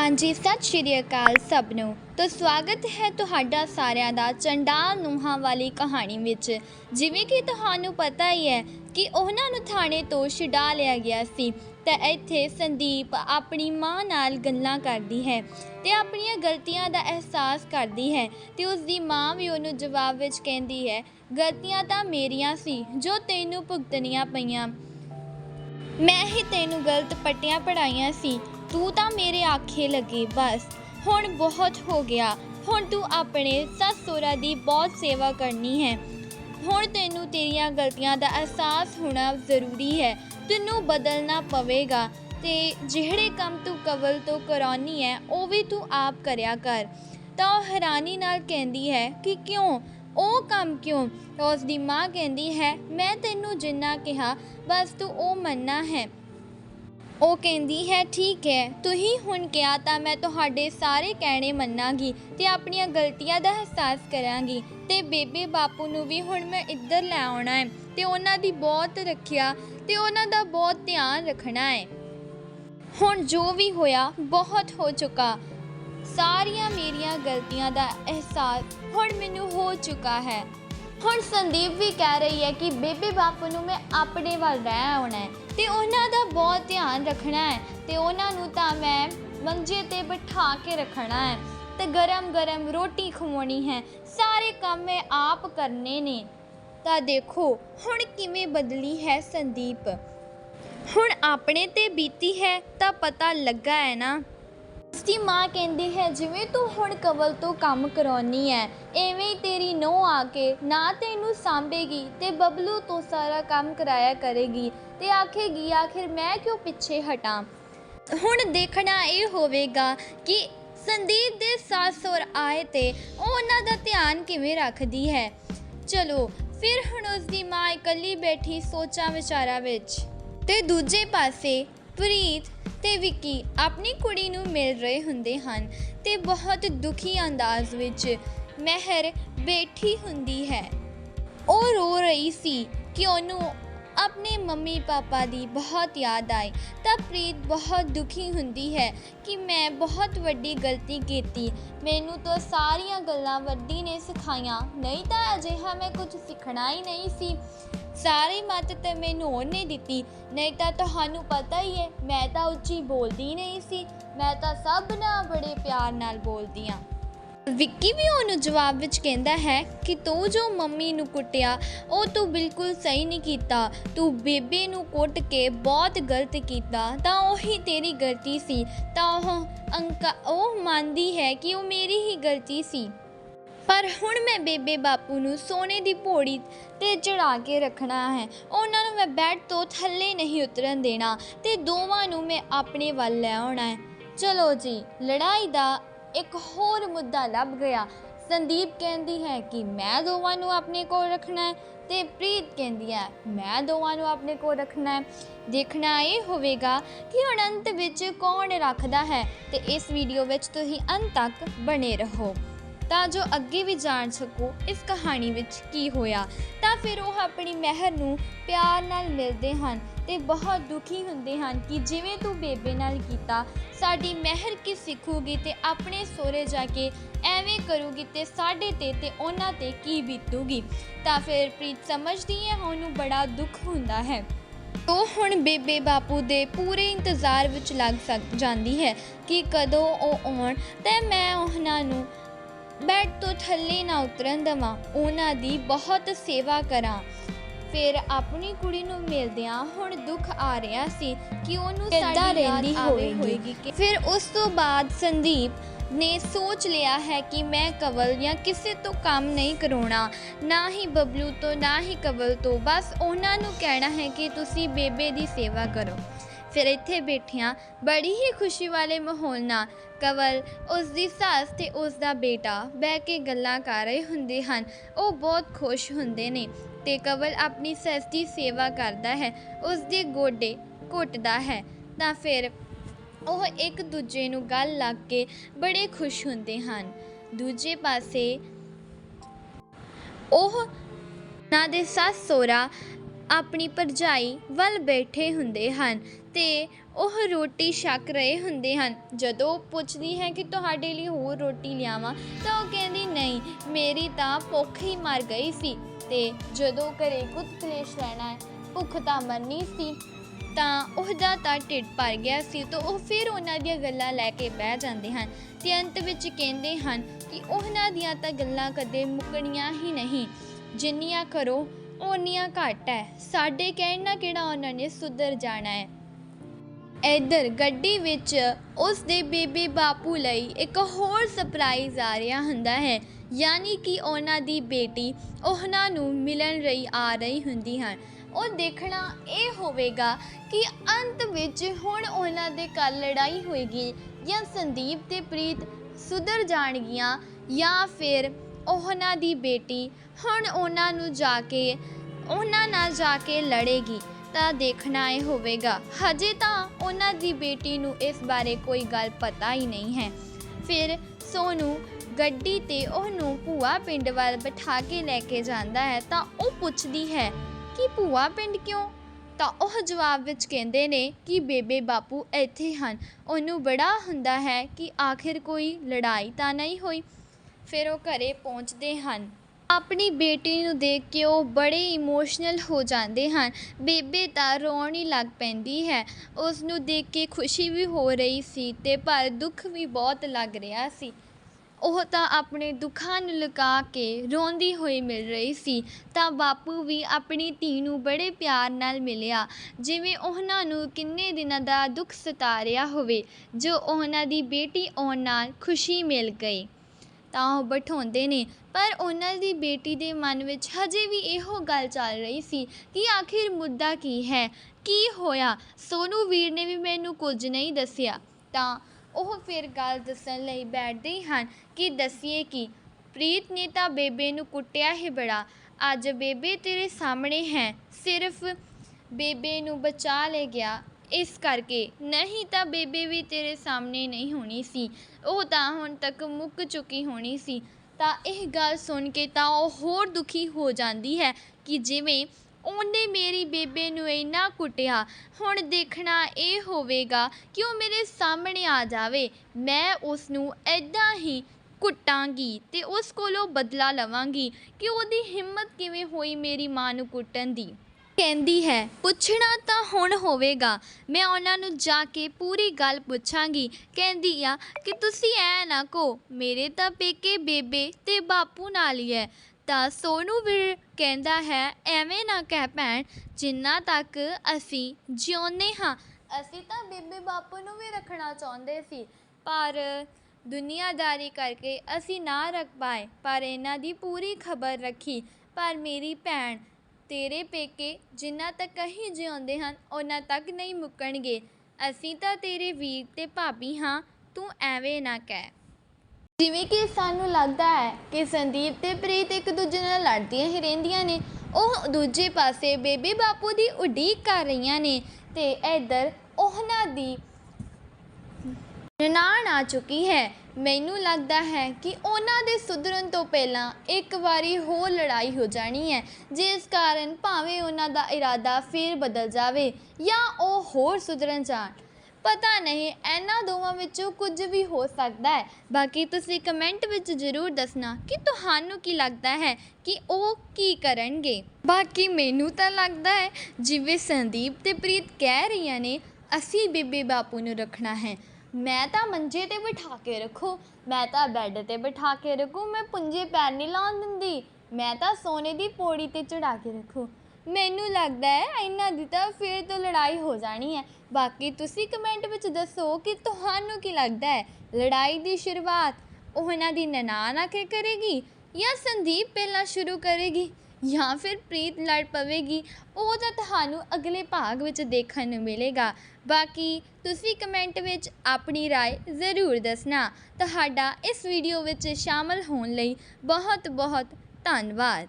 ਹਾਂਜੀ, ਸਤਿ ਸ਼੍ਰੀ ਅਕਾਲ ਸਭ ਨੂੰ। ਤਾਂ ਸਵਾਗਤ ਹੈ ਤੁਹਾਡਾ ਸਾਰਿਆਂ ਦਾ ਚੰਡਾਲ ਨੂੰਹਾਂ ਵਾਲੀ ਕਹਾਣੀ ਵਿੱਚ। ਜਿਵੇਂ ਕਿ ਤੁਹਾਨੂੰ ਪਤਾ ਹੀ ਹੈ ਕਿ ਉਹਨਾਂ ਨੂੰ ਥਾਣੇ ਤੋਂ ਛੁਡਾ ਲਿਆ ਗਿਆ ਸੀ। ਤਾਂ ਇੱਥੇ ਸੰਦੀਪ ਆਪਣੀ ਮਾਂ ਨਾਲ ਗੱਲਾਂ ਕਰਦੀ ਹੈ ਤੇ ਆਪਣੀਆਂ ਗਲਤੀਆਂ ਦਾ ਅਹਿਸਾਸ ਕਰਦੀ ਹੈ ਤੇ ਉਸ ਦੀ ਮਾਂ ਵੀ ਉਹਨੂੰ ਜਵਾਬ ਵਿੱਚ ਕਹਿੰਦੀ ਹੈ, ਗਲਤੀਆਂ ਤਾਂ ਮੇਰੀਆਂ ਸੀ, ਜੋ ਤੈਨੂੰ ਭੁਗਤਣੀਆਂ ਪਈਆਂ। ਮੈਂ ਹੀ ਤੈਨੂੰ ਗਲਤ ਪੱਟੀਆਂ ਪੜਾਈਆਂ ਸੀ। ਤੂੰ ਤਾਂ ਮੇਰੇ ਆਖੇ ਲੱਗੀ, ਬਸ। ਹੁਣ ਬਹੁਤ ਹੋ ਗਿਆ। ਹੁਣ ਤੂੰ ਆਪਣੇ ਸੱਸ ਸਹੁਰਾ ਦੀ ਬਹੁਤ ਸੇਵਾ ਕਰਨੀ ਹੈ। ਹੁਣ ਤੈਨੂੰ ਤੇਰੀਆਂ ਗਲਤੀਆਂ ਦਾ ਅਹਿਸਾਸ ਹੋਣਾ ਜ਼ਰੂਰੀ ਹੈ। ਤੈਨੂੰ ਬਦਲਣਾ ਪਵੇਗਾ ਤੇ ਜਿਹੜੇ ਕੰਮ ਤੂੰ ਕਵਲ ਤੋਂ ਕਰਾਉਣੀ ਹੈ, ਉਹ ਵੀ ਤੂੰ ਆਪ ਕਰਿਆ ਕਰ। ਤਾਂ ਉਹ ਹੈਰਾਨੀ ਨਾਲ ਕਹਿੰਦੀ ਹੈ ਕਿ ਕਿਉਂ? ਉਹ ਕੰਮ ਕਿਉਂ? ਉਸ ਦੀ ਮਾਂ ਕਹਿੰਦੀ ਹੈ, ਮੈਂ ਤੈਨੂੰ ਜਿੰਨਾ ਕਿਹਾ, ਬਸ ਤੂੰ ਉਹ ਮੰਨਣਾ ਹੈ। ਉਹ ਕਹਿੰਦੀ ਹੈ, ਠੀਕ ਹੈ, ਤੁਸੀਂ ਹੁਣ ਕਿਹਾ ਤਾਂ ਮੈਂ ਤੁਹਾਡੇ ਸਾਰੇ ਕਹਿਣੇ ਮੰਨਾਂਗੀ ਤੇ ਆਪਣੀਆਂ ਗਲਤੀਆਂ ਦਾ ਅਹਿਸਾਸ ਕਰਾਂਗੀ ਤੇ ਬੇਬੇ ਬਾਪੂ ਨੂੰ ਵੀ ਹੁਣ ਮੈਂ ਇੱਧਰ ਲੈ ਆਉਣਾ ਹੈ ਤੇ ਉਹਨਾਂ ਦੀ ਬਹੁਤ ਰੱਖਿਆ ਤੇ ਉਹਨਾਂ ਦਾ ਬਹੁਤ ਧਿਆਨ ਰੱਖਣਾ ਹੈ। ਹੁਣ ਜੋ ਵੀ ਹੋਇਆ, ਬਹੁਤ ਹੋ ਚੁੱਕਾ। ਸਾਰੀਆਂ ਮੇਰੀਆਂ ਗਲਤੀਆਂ ਦਾ ਅਹਿਸਾਸ ਹੁਣ ਮੈਨੂੰ ਹੋ ਚੁੱਕਾ ਹੈ। ਹੁਣ ਸੰਦੀਪ ਵੀ ਕਹਿ ਰਹੀ ਹੈ ਕਿ ਬੇਬੇ ਬਾਪੂ ਨੂੰ ਮੈਂ ਆਪਣੇ ਵੱਲ ਰਹਿ ਆਉਣਾ ਹੈ ਤੇ ਉਹਨਾਂ ਦਾ ਬਹੁਤ ਧਿਆਨ ਰੱਖਣਾ ਹੈ ਤੇ ਉਹਨਾਂ ਨੂੰ ਤਾਂ ਮੈਂ ਮੰਜੇ ਤੇ ਬਿਠਾ ਕੇ ਰੱਖਣਾ ਹੈ। ਤੇ ਗਰਮ ਗਰਮ ਰੋਟੀ ਖਵਾਉਣੀ ਹੈ। ਸਾਰੇ ਕੰਮ ਮੈਂ ਆਪ ਕਰਨੇ ਨੇ। ਤਾਂ ਦੇਖੋ, ਹੁਣ ਕਿਵੇਂ ਬਦਲੀ ਹੈ ਸੰਦੀਪ? ਹੁਣ ਆਪਣੇ ਤੇ ਬੀਤੀ ਹੈ ਤਾਂ ਪਤਾ ਲੱਗਾ ਹੈ ਨਾ। ਉਸਦੀ ਮਾਂ ਕਹਿੰਦੀ ਹੈ, ਜਿਵੇਂ ਤੂੰ ਹੁਣ ਕਵਲ ਤੋਂ ਕੰਮ ਕਰਾਉਣੀ ਹੈ, ਐਵੇਂ ਤੇਰੀ ਨੂੰਹ ਆ ਕੇ ਨਾ ਤੈਨੂੰ ਸਾਂਭੇਗੀ ਤੇ ਬਬਲੂ ਤੋਂ ਸਾਰਾ ਕੰਮ ਕਰਾਇਆ ਕਰੇਗੀ ਤੇ ਆਖੇਗੀ, ਆਖਿਰ ਮੈਂ ਕਿਉਂ ਪਿੱਛੇ ਹਟਾਂ? ਹੁਣ ਦੇਖਣਾ ਇਹ ਹੋਵੇਗਾ ਕਿ ਸੰਦੀਪ ਦੇ ਸੱਸ ਸਹੁਰ ਆਏ ਤੇ ਉਹ ਉਹਨਾਂ ਦਾ ਧਿਆਨ ਕਿਵੇਂ ਰੱਖਦੀ ਹੈ। ਚਲੋ, ਫਿਰ ਹੁਣ ਉਸਦੀ ਮਾਂ ਇਕੱਲੀ ਬੈਠੀ ਸੋਚਾਂ ਵਿਚਾਰਾਂ ਵਿੱਚ ਤੇ ਦੂਜੇ ਪਾਸੇ ਪ੍ਰੀਤ ਤੇ ਵਿੱਕੀ ਆਪਣੀ ਕੁੜੀ ਨੂੰ ਮਿਲ ਰਹੇ ਹੁੰਦੇ ਹਨ ਤੇ ਬਹੁਤ ਦੁਖੀ ਅੰਦਾਜ਼ ਵਿੱਚ ਮਹਿਰ ਬੈਠੀ ਹੁੰਦੀ ਹੈ। ਉਹ ਰੋ ਰਹੀ ਸੀ ਕਿ ਉਹਨੂੰ ਆਪਣੇ ਮੰਮੀ ਪਾਪਾ ਦੀ ਬਹੁਤ ਯਾਦ ਆਈ ਤਾਂ ਪ੍ਰੀਤ ਬਹੁਤ ਦੁਖੀ ਹੁੰਦੀ ਹੈ ਕਿ ਮੈਂ ਬਹੁਤ ਵੱਡੀ ਗਲਤੀ ਕੀਤੀ। ਮੈਨੂੰ ਤਾਂ ਸਾਰੀਆਂ ਗੱਲਾਂ ਵੱਡੀ ਨੇ ਸਿਖਾਈਆਂ। ਨਹੀਂ ਤਾਂ ਅਜਿਹਾ ਮੈਂ ਕੁਝ ਸਿੱਖਣਾ ਹੀ ਨਹੀਂ ਸੀ। ਸਾਰੀ ਮੱਤ ਤੇ ਮੈਨੂੰ ਉਹਨੇ ਦਿੱਤੀ। ਨਹੀਂ ਤਾਂ ਤੁਹਾਨੂੰ ਪਤਾ ਹੀ ਹੈ, ਮੈਂ ਤਾਂ ਉੱਚੀ ਬੋਲਦੀ ਨਹੀਂ ਸੀ। ਮੈਂ ਤਾਂ ਸਭ ਨਾਲ ਬੜੇ ਪਿਆਰ ਨਾਲ ਬੋਲਦੀ ਹਾਂ ਵਿੱਕੀ ਵੀ ਉਹਨੂੰ ਜਵਾਬ ਵਿੱਚ ਕਹਿੰਦਾ ਹੈ ਕਿ ਤੂੰ ਜੋ ਮੰਮੀ ਨੂੰ ਕੁੱਟਿਆ, ਉਹ ਤੂੰ ਬਿਲਕੁਲ ਸਹੀ ਨਹੀਂ ਕੀਤਾ। ਤੂੰ ਬੇਬੇ ਨੂੰ ਕੁੱਟ ਕੇ ਬਹੁਤ ਗਲਤ ਕੀਤਾ, ਤਾਂ ਉਹੀ ਤੇਰੀ ਗਲਤੀ ਸੀ। ਤਾਂ ਉਹ ਅੰਕਾ, ਉਹ ਮੰਨਦੀ ਹੈ ਕਿ ਉਹ ਮੇਰੀ ਹੀ ਗਲਤੀ ਸੀ। ਪਰ ਹੁਣ ਮੈਂ ਬੇਬੇ ਬਾਪੂ ਨੂੰ ਸੋਨੇ ਦੀ ਭੋੜੀ ਤੇ ਚੜਾ ਕੇ ਰੱਖਣਾ ਹੈ। ਉਹਨਾਂ ਨੂੰ ਮੈਂ ਬੈੱਡ ਤੋਂ ਥੱਲੇ ਨਹੀਂ ਉਤਰਨ ਦੇਣਾ ਤੇ ਦੋਵਾਂ ਨੂੰ ਮੈਂ ਆਪਣੇ ਵੱਲ ਲੈ ਆਉਣਾ ਹੈ। ਚਲੋ ਜੀ, ਲੜਾਈ ਦਾ ਇੱਕ ਹੋਰ ਮੁੱਦਾ ਲੱਭ ਗਿਆ। ਸੰਦੀਪ ਕਹਿੰਦੀ ਹੈ ਕਿ ਮੈਂ ਦੋਵਾਂ ਨੂੰ ਆਪਣੇ ਕੋਲ ਰੱਖਣਾ ਹੈ ਤੇ ਪ੍ਰੀਤ ਕਹਿੰਦੀ ਹੈ, ਮੈਂ ਦੋਵਾਂ ਨੂੰ ਆਪਣੇ ਕੋਲ ਰੱਖਣਾ ਹੈ। ਦੇਖਣਾ ਇਹ ਹੋਵੇਗਾ ਕਿ ਹੁਣ ਅੰਤ ਵਿੱਚ ਕੌਣ ਰੱਖਦਾ ਹੈ ਤੇ ਇਸ ਵੀਡੀਓ ਵਿੱਚ ਤੁਸੀਂ ਅੰਤ ਤੱਕ ਬਣੇ ਰਹੋ। ਤਾਂ ਜੋ ਅੱਗੇ ਵੀ ਜਾਣ ਸਕੋ, ਇਸ ਕਹਾਣੀ ਵਿੱਚ ਕੀ ਹੋਇਆ? ਤਾਂ ਫਿਰ ਉਹ ਆਪਣੀ ਮਹਿਰ ਨੂੰ ਪਿਆਰ ਨਾਲ ਮਿਲਦੇ ਹਨ ਤੇ ਬਹੁਤ ਦੁਖੀ ਹੁੰਦੇ ਹਨ ਕਿ ਜਿਵੇਂ ਤੂੰ ਬੇਬੇ ਨਾਲ ਕੀਤਾ, ਸਾਡੀ ਮਹਿਰ ਕੀ ਸਿੱਖੂਗੀ ਤੇ ਆਪਣੇ ਸੋਰੇ ਜਾ ਕੇ ਐਵੇਂ ਕਰੂਗੀ ਤੇ ਸਾਡੇ ਤੇ ਤੇ ਉਹਨਾਂ ਤੇ ਕੀ ਬੀਤੂਗੀ? ਤਾਂ ਫਿਰ ਪ੍ਰੀਤ ਸਮਝਦੀ ਹੈ ਉਹਨੂੰ ਬੜਾ ਦੁੱਖ ਹੁੰਦਾ ਹੈ। ਉਹ ਹੁਣ ਬੇਬੇ ਬਾਪੂ ਦੇ ਪੂਰੇ ਇੰਤਜ਼ਾਰ ਵਿੱਚ ਲੱਗ ਸਕ, ਜਾਂਦੀ ਹੈ ਕਿ ਕਦੋਂ ਉਹ ਆਉਣ, ਤੇ ਮੈਂ ਉਹਨਾਂ ਨੂੰ ਬੈੱਡ ਤੋਂ ਥੱਲੇ ਨਾ ਉਤਰਨ ਦੇਵਾਂ ਉਹਨਾਂ ਦੀ ਬਹੁਤ ਸੇਵਾ ਕਰਾਂ। ਫਿਰ ਆਪਣੀ ਕੁੜੀ ਨੂੰ ਮਿਲਦਿਆਂ ਹੁਣ ਦੁੱਖ ਆ ਰਿਹਾ ਸੀ ਕਿ ਉਹਨੂੰ ਸਾਡੀ ਰਹਿੰਦੀ ਹੋਵੇਗੀ। ਫਿਰ ਉਸ ਤੋਂ ਬਾਅਦ ਸੰਦੀਪ ਨੇ ਸੋਚ ਲਿਆ ਹੈ ਕਿ ਮੈਂ ਕਵਲ ਜਾਂ ਕਿਸੇ ਤੋਂ ਕੰਮ ਨਹੀਂ ਕਰਾਉਣਾ। ਨਾ ਹੀ ਬਬਲੂ ਤੋਂ ਨਾ ਹੀ ਕਵਲ ਤੋਂ। ਬਸ ਉਹਨਾਂ ਨੂੰ ਕਹਿਣਾ ਹੈ ਕਿ ਤੁਸੀਂ ਬੇਬੇ ਦੀ ਸੇਵਾ ਕਰੋ। ਫਿਰ ਇੱਥੇ ਬੈਠਿਆਂ। ਬੜੀ ਹੀ ਖੁਸ਼ੀ ਵਾਲੇ ਮਾਹੌਲ ਨਾਲ ਕਵਲ ਉਸ ਦੀ ਸੱਸ ਤੇ ਉਸ ਦਾ ਬੇਟਾ ਬਹਿ ਕੇ ਗੱਲਾਂ ਕਰ ਰਹੇ ਹੁੰਦੇ ਹਨ। ਉਹ ਬਹੁਤ ਖੁਸ਼ ਹੁੰਦੇ ਨੇ ਤੇ ਕਵਲ ਆਪਣੀ ਸੱਸ ਦੀ ਸੇਵਾ ਕਰਦਾ ਹੈ। ਉਸ ਦੇ ਗੋਡੇ ਘੁੱਟਦਾ ਹੈ। ਤਾਂ ਫਿਰ ਉਹ ਇੱਕ ਦੂਜੇ ਨੂੰ ਗੱਲ ਲੱਗ ਕੇ ਬੜੇ ਖੁਸ਼ ਹੁੰਦੇ ਹਨ। ਦੂਜੇ ਪਾਸੇ ਉਹ ਉਹਨਾਂ ਦੇ ਸੱਸ ਸੋਰਾ ਆਪਣੀ ਭਰਜਾਈ ਵੱਲ ਬੈਠੇ ਹੁੰਦੇ ਹਨ ਅਤੇ ਉਹ ਰੋਟੀ ਛਕ ਰਹੇ ਹੁੰਦੇ ਹਨ। ਜਦੋਂ ਉਹ ਪੁੱਛਦੀ ਹੈ ਕਿ ਤੁਹਾਡੇ ਲਈ ਹੋਰ ਰੋਟੀ ਲਿਆਵਾਂ ਤਾਂ ਉਹ ਕਹਿੰਦੀ, ਨਹੀਂ, ਮੇਰੀ ਤਾਂ ਭੁੱਖ ਹੀ ਮਰ ਗਈ ਸੀ। ਅਤੇ ਜਦੋਂ ਘਰੇ ਕੁਝ ਕਲੇਸ਼ ਰਹਿਣਾ ਭੁੱਖ ਤਾਂ ਮਰਨੀ ਸੀ, ਤਾਂ ਉਹਦਾ ਤਾਂ ਢਿੱਡ ਭਰ ਗਿਆ ਸੀ, ਤਾਂ ਉਹ ਫਿਰ ਉਹਨਾਂ ਦੀਆਂ ਗੱਲਾਂ ਲੈ ਕੇ ਬਹਿ ਜਾਂਦੇ ਹਨ ਤੇ ਅੰਤ ਵਿੱਚ ਕਹਿੰਦੇ ਹਨ ਕਿ ਉਹਨਾਂ ਦੀਆਂ ਤਾਂ ਗੱਲਾਂ ਕਦੇ ਮੁੱਕਣੀਆਂ ਹੀ ਨਹੀਂ। ਜਿੰਨੀਆਂ ਕਰੋ ਓਨੀਆਂ ਘੱਟ ਹੈ ਸਾਡੇ ਕਹਿਣ ਨਾਲ ਕਿਹੜਾ ਉਹਨਾਂ ਨੇ ਸੁਧਰ ਜਾਣਾ ਹੈ ਇੱਧਰ ਗੱਡੀ ਵਿੱਚ ਉਸ ਦੇ ਬੇਬੇ ਬਾਪੂ ਲਈ ਇੱਕ ਹੋਰ ਸਰਪ੍ਰਾਈਜ਼ ਆ ਰਿਹਾ ਹੁੰਦਾ ਹੈ। ਯਾਨੀ ਕਿ ਉਹਨਾਂ ਦੀ ਬੇਟੀ ਉਹਨਾਂ ਨੂੰ ਮਿਲਣ ਲਈ ਆ ਰਹੀ ਹੁੰਦੀ ਹਨ ਉਹ ਦੇਖਣਾ ਇਹ ਹੋਵੇਗਾ ਕਿ ਅੰਤ ਵਿੱਚ ਹੁਣ ਉਹਨਾਂ ਦੇ ਘਰ ਲੜਾਈ ਹੋਏਗੀ ਜਾਂ ਸੰਦੀਪ ਤੇ ਪ੍ਰੀਤ ਸੁਧਰ ਜਾਣਗੀਆਂ ਜਾਂ ਫਿਰ ਉਹਨਾਂ ਦੀ ਬੇਟੀ ਹੁਣ ਉਹਨਾਂ ਨੂੰ ਜਾ ਕੇ, ਉਹਨਾਂ ਨਾਲ ਜਾ ਕੇ ਲੜੇਗੀ ਤਾਂ ਦੇਖਣਾ ਇਹ ਹੋਵੇਗਾ। ਹਜੇ ਤਾਂ ਉਹਨਾਂ ਦੀ ਬੇਟੀ ਨੂੰ ਇਸ ਬਾਰੇ ਕੋਈ ਗੱਲ ਪਤਾ ਹੀ ਨਹੀਂ ਹੈ। ਫਿਰ ਸੋਨੂ ਗੱਡੀ ਤੇ ਉਹਨੂੰ ਭੂਆ ਪਿੰਡ ਵੱਲ ਬਿਠਾ ਕੇ ਲੈ ਕੇ ਜਾਂਦਾ ਹੈ ਤਾਂ ਉਹ ਪੁੱਛਦੀ ਹੈ, ਕਿ ਭੂਆ ਪਿੰਡ ਕਿਉਂ? ਤਾਂ ਉਹ ਜਵਾਬ ਵਿੱਚ ਕਹਿੰਦੇ ਨੇ ਕਿ ਬੇਬੇ ਬਾਪੂ ਇੱਥੇ ਹਨ। ਉਹਨੂੰ ਬੜਾ ਹੁੰਦਾ ਹੈ ਕਿ ਆਖਿਰ ਕੋਈ ਲੜਾਈ ਤਾਂ ਨਹੀਂ ਹੋਈ। ਫਿਰ ਉਹ ਘਰੇ ਪਹੁੰਚਦੇ ਹਨ। ਆਪਣੀ ਬੇਟੀ ਨੂੰ ਦੇਖ ਕੇ ਉਹ ਬੜੇ ਇਮੋਸ਼ਨਲ ਹੋ ਜਾਂਦੇ ਹਨ। ਬੇਬੇ ਤਾਂ ਰੋਣ ਹੀ ਲੱਗ ਪੈਂਦੀ ਹੈ। ਉਸ ਨੂੰ ਦੇਖ ਕੇ ਖੁਸ਼ੀ ਵੀ ਹੋ ਰਹੀ ਸੀ ਤੇ ਪਰ ਦੁੱਖ ਵੀ ਬਹੁਤ ਲੱਗ ਰਿਹਾ ਸੀ। ਉਹ ਤਾਂ ਆਪਣੇ ਦੁੱਖਾਂ ਨੂੰ ਲੁਕਾ ਕੇ ਰੋਂਦੀ ਹੋਈ ਮਿਲ ਰਹੀ ਸੀ। ਤਾਂ ਬਾਪੂ ਵੀ ਆਪਣੀ ਧੀ ਨੂੰ ਬੜੇ ਪਿਆਰ ਨਾਲ ਮਿਲਿਆ। ਜਿਵੇਂ ਉਹਨਾਂ ਨੂੰ ਕਿੰਨੇ ਦਿਨਾਂ ਦਾ ਦੁੱਖ ਸਤਾ ਰਿਹਾ ਹੋਵੇ, ਜੋ ਉਹਨਾਂ ਦੀ ਬੇਟੀ ਆਉਣ ਨਾਲ ਖੁਸ਼ੀ ਮਿਲ ਗਈ। ਤਾਂ ਉਹ ਬਿਠਾਉਂਦੇ ਨੇ। ਪਰ ਉਹਨਾਂ ਦੀ ਬੇਟੀ ਦੇ ਮਨ ਵਿੱਚ ਹਜੇ ਵੀ ਇਹੋ ਗੱਲ ਚੱਲ ਰਹੀ ਸੀ ਕਿ ਆਖਿਰ ਮੁੱਦਾ ਕੀ ਹੈ? ਕੀ ਹੋਇਆ? ਸੋਨੂ ਵੀਰ ਨੇ ਵੀ ਮੈਨੂੰ ਕੁਝ ਨਹੀਂ ਦੱਸਿਆ। ਤਾਂ ਉਹ ਫਿਰ ਗੱਲ ਦੱਸਣ ਲਈ ਬੈਠਦੇ ਹੀ ਹਨ ਕਿ ਦੱਸੀਏ ਕਿ? ਪ੍ਰੀਤ ਨੇ ਤਾਂ ਬੇਬੇ ਨੂੰ ਕੁੱਟਿਆ ਹੀ ਬੜਾ। ਅੱਜ ਬੇਬੇ ਤੇਰੇ ਸਾਹਮਣੇ ਹੈ। ਸਿਰਫ ਬੇਬੇ ਨੂੰ ਬਚਾ ਲੈ ਗਿਆ। ਇਸ ਕਰਕੇ, ਨਹੀਂ ਤਾਂ ਬੇਬੇ ਵੀ ਤੇਰੇ ਸਾਹਮਣੇ ਨਹੀਂ ਹੋਣੀ ਸੀ। ਉਹ ਤਾਂ ਹੁਣ ਤੱਕ ਮੁੱਕ ਚੁੱਕੀ ਹੋਣੀ ਸੀ। ਤਾਂ ਇਹ ਗੱਲ ਸੁਣ ਕੇ ਤਾਂ ਉਹ ਹੋਰ ਦੁਖੀ ਹੋ ਜਾਂਦੀ ਹੈ ਕਿ ਜਿਵੇਂ ਉਹਨੇ ਮੇਰੀ ਬੇਬੇ ਨੂੰ ਇੰਨਾ ਕੁੱਟਿਆ। ਹੁਣ ਦੇਖਣਾ ਇਹ ਹੋਵੇਗਾ ਕਿ ਉਹ ਮੇਰੇ ਸਾਹਮਣੇ ਆ ਜਾਵੇ? ਮੈਂ ਉਸ ਨੂੰ ਐਦਾਂ ਹੀ ਕੁੱਟਾਂਗੀ ਤੇ ਉਸ ਕੋਲੋਂ ਬਦਲਾ ਲਵਾਂਗੀ ਕਿ ਉਹਦੀ ਹਿੰਮਤ ਕਿਵੇਂ ਹੋਈ ਮੇਰੀ ਮਾਂ ਨੂੰ ਕੁੱਟਣ ਦੀ? ਕਹਿੰਦੀ ਹੈ, ਪੁੱਛਣਾ ਤਾਂ ਹੁਣ ਹੋਵੇਗਾ। ਮੈਂ ਉਹਨਾਂ ਨੂੰ ਜਾ ਕੇ ਪੂਰੀ ਗੱਲ ਪੁੱਛਾਂਗੀ। ਕਹਿੰਦੀ ਆ ਕਿ ਤੁਸੀਂ ਐ ਨਾ ਕੋ ਮੇਰੇ ਤਾਂ ਪੇਕੇ ਬੇਬੇ ਤੇ ਬਾਪੂ ਨਾਲ ਹੀ ਹੈ ਤਾਂ ਸੋਨੂ ਵੀ ਕਹਿੰਦਾ ਹੈ, ਐਵੇਂ ਨਾ ਕਹਿ ਭੈਣ, ਜਿੰਨਾ ਤੱਕ ਅਸੀਂ ਜਿਉਂਦੇ ਹਾਂ, ਅਸੀਂ ਤਾਂ ਬੇਬੇ ਬਾਪੂ ਨੂੰ ਵੀ ਰੱਖਣਾ ਚਾਹੁੰਦੇ ਸੀ। ਪਰ ਦੁਨੀਆਦਾਰੀ ਕਰਕੇ ਅਸੀਂ ਨਾ ਰੱਖ ਪਾਏ, ਪਰ ਇਹਨਾਂ ਦੀ ਪੂਰੀ ਖਬਰ ਰੱਖੀ। ਪਰ ਮੇਰੀ ਭੈਣ ਤੇਰੇ ਪੇਕੇ ਜਿਨ੍ਹਾਂ ਤੱਕ ਅਸੀਂ ਜਿਉਂਦੇ ਹਨ ਉਹਨਾਂ ਤੱਕ ਨਹੀਂ ਮੁੱਕਣਗੇ। ਅਸੀਂ ਤਾਂ ਤੇਰੇ ਵੀਰ ਤੇ ਭਾਬੀ ਹਾਂ, ਤੂੰ ਐਵੇਂ ਨਾ ਕਹਿ। ਜਿਵੇਂ ਕਿ ਸਾਨੂੰ ਲੱਗਦਾ ਹੈ ਕਿ ਸੰਦੀਪ ਤੇ ਪ੍ਰੀਤ ਇੱਕ ਦੂਜੇ ਨਾਲ ਲੜਦੀਆਂ ਹੀ ਰਹਿੰਦੀਆਂ ਨੇ, ਉਹ ਦੂਜੇ ਪਾਸੇ ਬੇਬੇ ਬਾਪੂ ਦੀ ਉਡੀਕ ਕਰ ਰਹੀਆਂ ਨੇ ਤੇ ਇੱਧਰ ਉਹਨਾਂ ਦੀ ਨਨਾਣ ਆ ਚੁੱਕੀ ਹੈ। ਮੈਨੂੰ ਲੱਗਦਾ ਹੈ ਕਿ ਉਹਨਾਂ ਦੇ ਸੁਧਰਨ ਤੋਂ ਪਹਿਲਾਂ ਇੱਕ ਵਾਰੀ ਹੋਰ ਲੜਾਈ ਹੋ ਜਾਣੀ ਹੈ, ਜਿਸ ਕਾਰਨ ਭਾਵੇਂ ਉਹਨਾਂ ਦਾ ਇਰਾਦਾ ਫੇਰ ਬਦਲ ਜਾਵੇ ਜਾਂ ਉਹ ਹੋਰ ਸੁਧਰਨ ਜਾਣ। ਪਤਾ ਨਹੀਂ, ਇਹਨਾਂ ਦੋਵਾਂ ਵਿੱਚੋਂ ਕੁਝ ਵੀ ਹੋ ਸਕਦਾ ਹੈ। ਬਾਕੀ ਤੁਸੀਂ ਕਮੈਂਟ ਵਿੱਚ ਜ਼ਰੂਰ ਦੱਸਣਾ ਕਿ ਤੁਹਾਨੂੰ ਕੀ ਲੱਗਦਾ ਹੈ ਕਿ ਉਹ ਕੀ ਕਰਨਗੇ। ਬਾਕੀ ਮੈਨੂੰ ਤਾਂ ਲੱਗਦਾ ਹੈ, ਜਿਵੇਂ ਸੰਦੀਪ ਤੇ ਪ੍ਰੀਤ ਕਹਿ ਰਹੀਆਂ ਨੇ, ਅਸੀਂ ਬੇਬੇ ਬਾਪੂ ਨੂੰ ਰੱਖਣਾ ਹੈ। ਮੈਂ ਤਾਂ ਮੰਜੇ ਤੇ ਬਿਠਾ ਕੇ ਰੱਖੋ, ਮੈਂ ਤਾਂ ਬੈੱਡ ਤੇ ਬਿਠਾ ਕੇ ਰੱਖੋ, ਮੈਂ ਪੁੰਜੇ ਪੈਰ ਨਹੀਂ ਲਾਉਣ ਦਿੰਦੀ। ਮੈਂ ਤਾਂ ਸੋਨੇ ਦੀ ਪੌੜੀ ਤੇ ਚੜ੍ਹਾ ਕੇ ਰੱਖੋ। ਮੈਨੂੰ ਲੱਗਦਾ ਹੈ ਇਹਨਾਂ ਦੀ ਤਾਂ ਫਿਰ ਤੋਂ ਲੜਾਈ ਹੋ ਜਾਣੀ ਹੈ। ਬਾਕੀ ਤੁਸੀਂ ਕਮੈਂਟ ਵਿੱਚ ਦੱਸੋ ਕਿ ਤੁਹਾਨੂੰ ਕੀ ਲੱਗਦਾ ਹੈ, ਲੜਾਈ ਦੀ ਸ਼ੁਰੂਆਤ ਉਹਨਾਂ ਦੀ ਨਨਾਣ ਆ ਕੇ ਕਰੇਗੀ ਜਾਂ ਸੰਦੀਪ ਪਹਿਲਾਂ ਸ਼ੁਰੂ ਕਰੇਗੀ? ਜਾਂ ਫਿਰ ਪ੍ਰੀਤ ਲੜ ਪਵੇਗੀ ਉਹ ਤਾਂ ਤੁਹਾਨੂੰ ਅਗਲੇ ਭਾਗ ਵਿੱਚ ਦੇਖਣ ਨੂੰ ਮਿਲੇਗਾ ਬਾਕੀ ਤੁਸੀਂ ਕਮੈਂਟ ਵਿੱਚ ਆਪਣੀ رائے ਜ਼ਰੂਰ ਦੱਸਣਾ ਤੁਹਾਡਾ ਇਸ ਵੀਡੀਓ ਵਿੱਚ ਸ਼ਾਮਲ ਹੋਣ ਲਈ ਬਹੁਤ ਬਹੁਤ ਧੰਨਵਾਦ